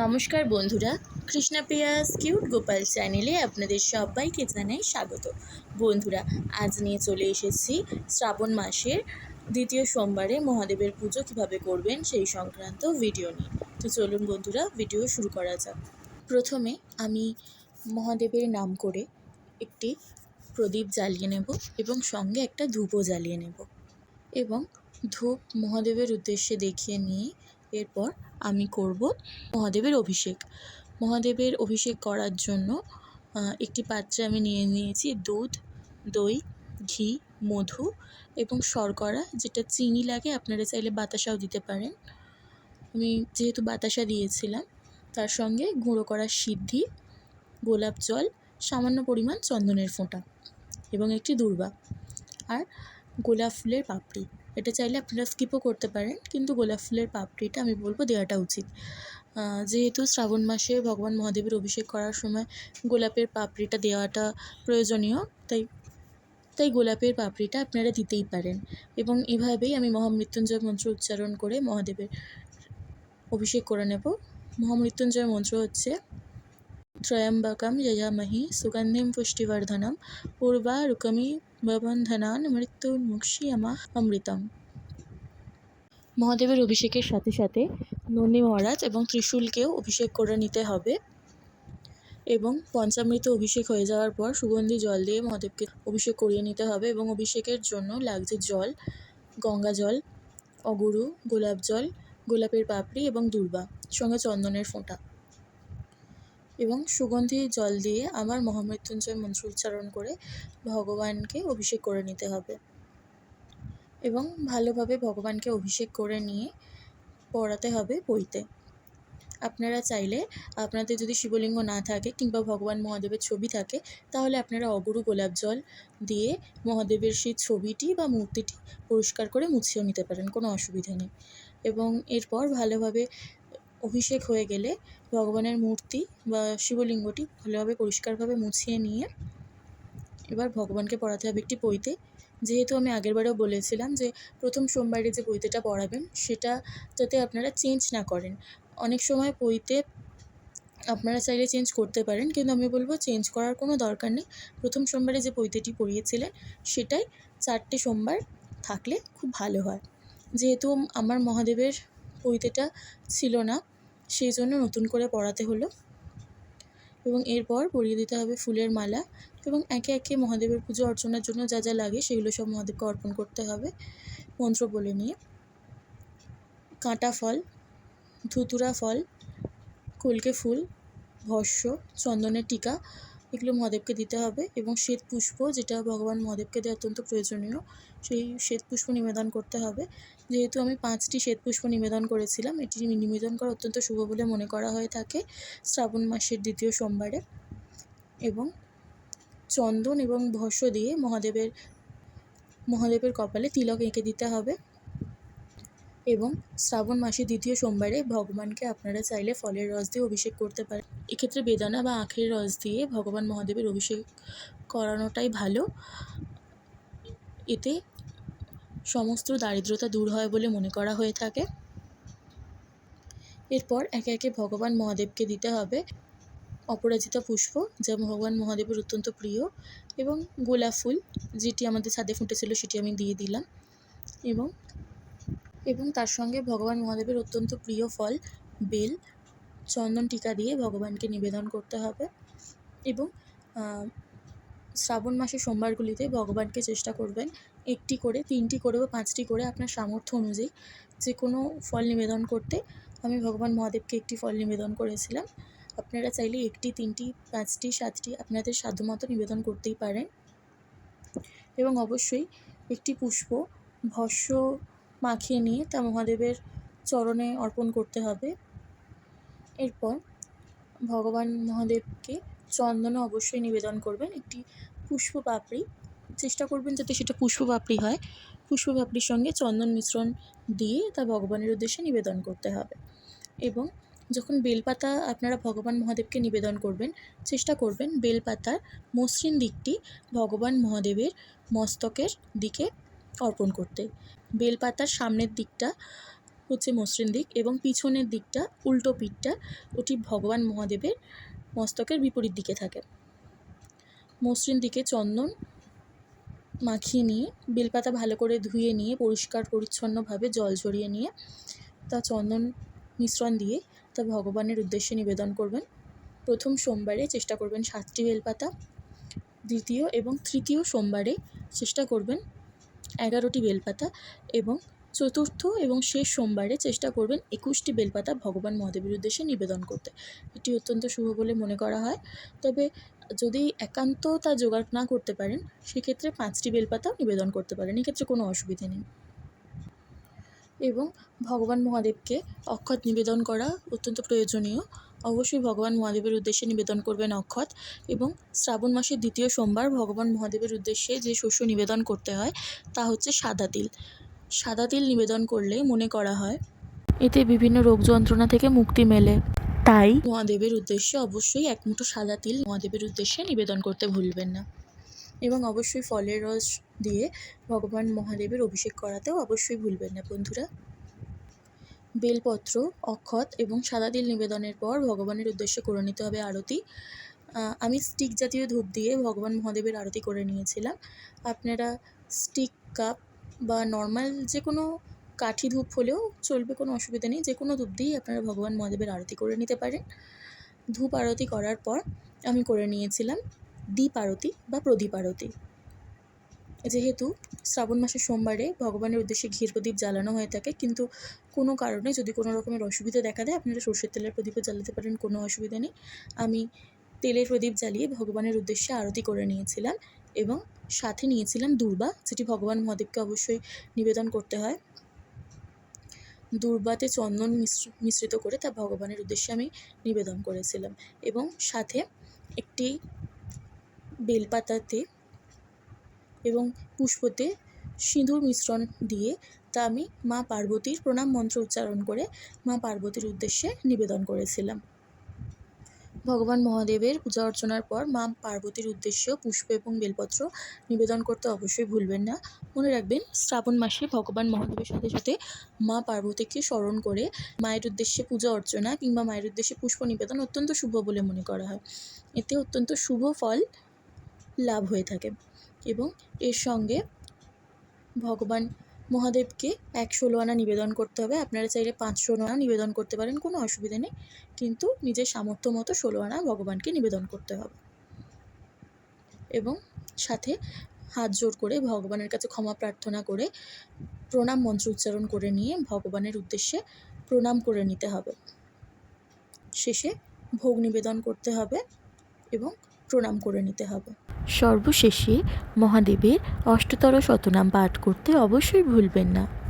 নমস্কার বন্ধুরা কৃষ্ণাপ্রিয়াস কিউট গোপাল চ্যানেলে আপনাদের সবাইকে জানাই স্বাগত। বন্ধুরা, আজ নিয়ে চলে এসেছি শ্রাবণ মাসের দ্বিতীয় সোমবারে মহাদেবের পুজো কীভাবে করবেন সেই সংক্রান্ত ভিডিও নিয়ে। তো চলুন বন্ধুরা, ভিডিও শুরু করা যাক। প্রথমে আমি মহাদেবের নাম করে একটি প্রদীপ জ্বালিয়ে নেব এবং সঙ্গে একটা ধূপও জ্বালিয়ে নেব এবং ধূপ মহাদেবের উদ্দেশ্যে দেখিয়ে নিয়ে এরপর আমি করব মহাদেবের অভিষেক। মহাদেবের অভিষেক করার জন্য একটি পাত্রে আমি নিয়ে নিয়েছি দুধ, দই, ঘি, মধু এবং শর্করা, যেটা চিনি লাগে আপনারা চাইলে বাতাসাও দিতে পারেন। আমি যেহেতু বাতাসা দিয়েছিলাম, তার সঙ্গে গুঁড়ো করা সিদ্ধি, গোলাপ জল, সামান্য পরিমাণ চন্দনের ফোঁটা এবং একটি দূর্বা আর গোলাপ ফুলের পাপড়ি। এটা চাইলে আপনারা স্কিপও করতে পারেন, কিন্তু গোলাপ ফুলের পাপড়িটা আমি বলব দেওয়াটা উচিত। যেহেতু শ্রাবণ মাসে ভগবান মহাদেবের অভিষেক করার সময় গোলাপের পাপড়িটা দেওয়াটা প্রয়োজনীয়, তাই তাই গোলাপের পাপড়িটা আপনারা দিতেই পারেন। এবং এভাবেই আমি মহামৃত্যুঞ্জয় মন্ত্র উচ্চারণ করে মহাদেবের অভিষেক করে নেব। মহামৃত্যুঞ্জয় মন্ত্র হচ্ছে, ত্রয়ম্বকম যজামহি সুগন্ধিম পুষ্টিবর্ধনম পূর্বারুকমি ববন্ধনান মৃত্যুর্মুক্ষিয়মা অমৃতম। মহাদেবের অভিষেকের সাথে সাথে নন্দী মহারাজ এবং ত্রিশূলকেও অভিষেক করে নিতে হবে এবং পঞ্চামৃত অভিষেক হয়ে যাওয়ার পর সুগন্ধি জল দিয়ে মহাদেবকে অভিষেক করিয়ে নিতে হবে এবং অভিষেকের জন্য লাগছে জল, গঙ্গা জল, অগুরু, গোলাপ জল, গোলাপের পাপড়ি এবং দূর্বা সঙ্গে চন্দনের ফোঁটা। এবং সুগন্ধি জল দিয়ে আমার মহামৃত্যুঞ্জয় মন্ত্র উচ্চারণ করে ভগবানকে অভিষেক করে নিতে হবে। এবং ভালোভাবে ভগবানকে অভিষেক করে নিয়ে পড়াতে হবে বইতে। আপনারা চাইলে আপনাদের যদি শিবলিঙ্গ না থাকে কিংবা ভগবান মহাদেবের ছবি থাকে, তাহলে আপনারা অগুরু গোলাপ জল দিয়ে মহাদেবের সেই ছবিটি বা মূর্তিটি পরিষ্কার করে মুছিয়েও নিতে পারেন, কোনো অসুবিধা নেই। এবং এরপর ভালোভাবে অভিষেক হয়ে গেলে ভগবানের মূর্তি বা শিবলিঙ্গটি ভালোভাবে পরিষ্কারভাবে মুছিয়ে নিয়ে এবার ভগবানকে পড়াতে হবে একটি বইতে। যেহেতু আমি আগেরবারেও বলেছিলাম যে প্রথম সোমবারে যে বইতেটা পড়াবেন সেটা যাতে আপনারা চেঞ্জ না করেন। অনেক সময় বইতে আপনারা চাইলে চেঞ্জ করতে পারেন, কিন্তু আমি বলব চেঞ্জ করার কোনো দরকার নেই। প্রথম সোমবারে যে বইতেটি পড়িয়েছিলেন সেটাই চারটে সোমবার থাকলে খুব ভালো হয়। যেহেতু আমার মহাদেবের পৈতেটা ছিল না। সেই জন্য নতুন করে পড়াতে হলো এবং এরপর পরিয়ে দিতে হবে ফুলের মালা এবং একে একে মহাদেবের পুজো অর্চনার জন্য যা যা লাগে সেগুলো সব মহাদেবকে অর্পণ করতে হবে মন্ত্র বলে নিয়ে। কাঁটা ফল, ধুতুরা ফল, কলকে ফুল, ভস্য, চন্দনের টিকা এগুলো মহাদেবকে দিতে হবে এবং শ্বেত পুষ্প যেটা ভগবান মহাদেবকে দেওয়া অত্যন্ত প্রয়োজনীয়, সেই শ্বেত পুষ্প নিবেদন করতে হবে। যেহেতু আমি পাঁচটি শ্বেত পুষ্প নিবেদন করেছিলাম, এটি নিবেদন করা অত্যন্ত শুভ বলে মনে করা হয়ে থাকে শ্রাবণ মাসের দ্বিতীয় সোমবারে। এবং চন্দন এবং ভস্য দিয়ে মহাদেবের মহাদেবের কপালে তিলক এঁকে দিতে হবে। এবং শ্রাবণ মাসের দ্বিতীয় সোমবারে ভগবানকে আপনারা চাইলে ফলের রস দিয়ে অভিষেক করতে পারেন। এক্ষেত্রে বেদানা বা আখের রস দিয়ে ভগবান মহাদেবের অভিষেক করানোটাই ভালো। এতে সমস্ত দারিদ্রতা দূর হয় বলে মনে করা হয়ে থাকে। এরপর একে একে ভগবান মহাদেবকে দিতে হবে অপরাজিতা পুষ্প, যা ভগবান মহাদেবের অত্যন্ত প্রিয়, এবং গোলাপ ফুল, যেটি আমাদের ছাদে ফুটেছিল সেটি আমি দিয়ে দিলাম। এবং এবং তার সঙ্গে ভগবান মহাদেবের অত্যন্ত প্রিয় ফল, বেল চন্দন টিকা দিয়ে ভগবানকে নিবেদন করতে হবে এবং শ্রাবণ মাসের সোমবারগুলিতে ভগবানকে চেষ্টা করবেন একটি করে, তিনটি করে বা পাঁচটি করে আপনার সামর্থ্য অনুযায়ী যে কোনো ফল নিবেদন করতে। আমি ভগবান মহাদেবকে একটি ফল নিবেদন করেছিলাম। আপনারা চাইলে একটি, তিনটি, পাঁচটি, সাতটি আপনাদের সাধ্যমতো নিবেদন করতেই পারেন। এবং অবশ্যই একটি পুষ্প ভস্য মাখিয়ে নিয়ে তা মহাদেবের চরণে অর্পণ করতে হবে। এরপর ভগবান মহাদেবকে চন্দনও অবশ্যই নিবেদন করবেন একটি পুষ্প পাপড়ি। চেষ্টা করবেন যাতে সেটা পুষ্প পাপড়ি হয়। পুষ্প পাপড়ির সঙ্গে চন্দন মিশ্রণ দিয়ে তা ভগবানের উদ্দেশ্যে নিবেদন করতে হবে। এবং যখন বেলপাতা আপনারা ভগবান মহাদেবকে নিবেদন করবেন, চেষ্টা করবেন বেলপাতার মসৃণ দিকটি ভগবান মহাদেবের মস্তকের দিকে অর্পণ করতে। বেলপাতার সামনের দিকটা হচ্ছে মসৃণ দিক এবং পিছনের দিকটা, উল্টো পিঠটা, ওটি ভগবান মহাদেবের মস্তকের বিপরীত দিকে থাকে। মসৃণ দিকে চন্দন মাখিয়ে নিয়ে, বেলপাতা ভালো করে ধুয়ে নিয়ে, পরিষ্কার পরিচ্ছন্নভাবে জল ঝরিয়ে নিয়ে, তা চন্দন মিশ্রণ দিয়ে তা ভগবানের উদ্দেশ্যে নিবেদন করবেন। প্রথম সোমবারে চেষ্টা করবেন সাতটি বেলপাতা, দ্বিতীয় এবং তৃতীয় সোমবারে চেষ্টা করবেন এগারোটি বেলপাতা এবং চতুর্থ এবং শেষ সোমবারে চেষ্টা করবেন একুশটি বেলপাতা ভগবান মহাদেবের উদ্দেশ্যে নিবেদন করতে। এটি অত্যন্ত শুভ বলে মনে করা হয়। তবে যদি একান্ত তা জোগাড় না করতে পারেন, সেক্ষেত্রে পাঁচটি বেলপাতাও নিবেদন করতে পারেন। এক্ষেত্রে কোনো অসুবিধে নেই। এবং ভগবান মহাদেবকে অক্ষত নিবেদন করা অত্যন্ত প্রয়োজনীয়। অবশ্যই ভগবান মহাদেবের উদ্দেশ্যে নিবেদন করবেন অক্ষত এবং শ্রাবণ মাসের দ্বিতীয় সোমবার ভগবান মহাদেবের উদ্দেশ্যে যে শস্য নিবেদন করতে হয়, তা হচ্ছে সাদা তিল। সাদা তিল নিবেদন করলে মনে করা হয়। এতে বিভিন্ন রোগ যন্ত্রণা থেকে মুক্তি মেলে। তাই মহাদেবের উদ্দেশ্যে অবশ্যই এক মুঠো সাদা তিল মহাদেবের উদ্দেশ্যে নিবেদন করতে ভুলবেন না। এবং অবশ্যই ফলের রস দিয়ে ভগবান মহাদেবের অভিষেক করাতেও অবশ্যই ভুলবেন না বন্ধুরা। বেলপত্র অক্ষত এবং সাদা তিল নিবেদনের পর ভগবানের উদ্দেশ্যে করে নিতে হবে আরতি। আমি স্টিক জাতীয় ধূপ দিয়ে ভগবান মহাদেবের আরতি করে নিয়েছিলাম। আপনারা স্টিক কাপ বা নর্মাল যে কোনো কাঠি ধূপ হলেও চলবে, কোনো অসুবিধা নেই। যে কোনো ধূপ দিয়েই আপনারা ভগবান মহাদেবের আরতি করে নিতে পারেন। ধূপ আরতি করার পর আমি করে নিয়েছিলাম দীপ আরতি বা প্রদীপ আরতি। যেহেতু শ্রাবণ মাসের সোমবারে ভগবানের উদ্দেশ্যে ঘির প্রদীপ জ্বালানো হয়ে থাকে, কিন্তু কোনো কারণে যদি কোনো রকমের অসুবিধা দেখা দেয়, আপনারা সর্ষের তেলের প্রদীপও জ্বালাতে পারেন, কোনো অসুবিধা নেই। আমি তেলের প্রদীপ জ্বালিয়ে ভগবানের উদ্দেশ্যে আরতি করে নিয়েছিলাম। এবং সাথে নিয়েছিলাম দুর্বা, যেটি ভগবান মহাদেবকে অবশ্যই নিবেদন করতে হয়। দুর্বাতে চন্দন মিশ্র মিশ্রিত করে তা ভগবানের উদ্দেশ্যে আমি নিবেদন করেছিলাম এবং সাথে একটি বেলপাতাতে এবং পুষ্পতে সিঁদুর মিশ্রণ দিয়ে তা আমি মা পার্বতীর প্রণাম মন্ত্র উচ্চারণ করে মা পার্বতীর উদ্দেশ্যে নিবেদন করেছিলাম। ভগবান মহাদেবের পূজা অর্চনার পর মা পার্বতীর উদ্দেশ্যেও পুষ্প এবং বেলপত্র নিবেদন করতে অবশ্যই ভুলবেন না। মনে রাখবেন, শ্রাবণ মাসে ভগবান মহাদেবের সাথে সাথে মা পার্বতীকে স্মরণ করে মায়ের উদ্দেশ্যে পূজা অর্চনা কিংবা মায়ের উদ্দেশ্যে পুষ্প নিবেদন অত্যন্ত শুভ বলে মনে করা হয়। এতে অত্যন্ত শুভ ফল লাভ হয়ে থাকে এবং এর সঙ্গে ভগবান মহাদেবকে এক ষোলো আনা নিবেদন করতে হবে। আপনারা চাইলে পাঁচ ষোলো আনা নিবেদন করতে পারেন, কোনো অসুবিধা নেই। কিন্তু নিজের সামর্থ্য মতো ষোলো আনা ভগবানকে নিবেদন করতে হবে। এবং সাথে হাত জোর করে ভগবানের কাছে ক্ষমা প্রার্থনা করে প্রণাম মন্ত্র উচ্চারণ করে নিয়ে ভগবানের উদ্দেশ্যে প্রণাম করে নিতে হবে। শেষে ভোগ নিবেদন করতে হবে এবং প্রণাম করে নিতে হবে। সর্বশেষে মহাদেবের অষ্টতর শতনাম পাঠ করতে অবশ্যই ভুলবেন না।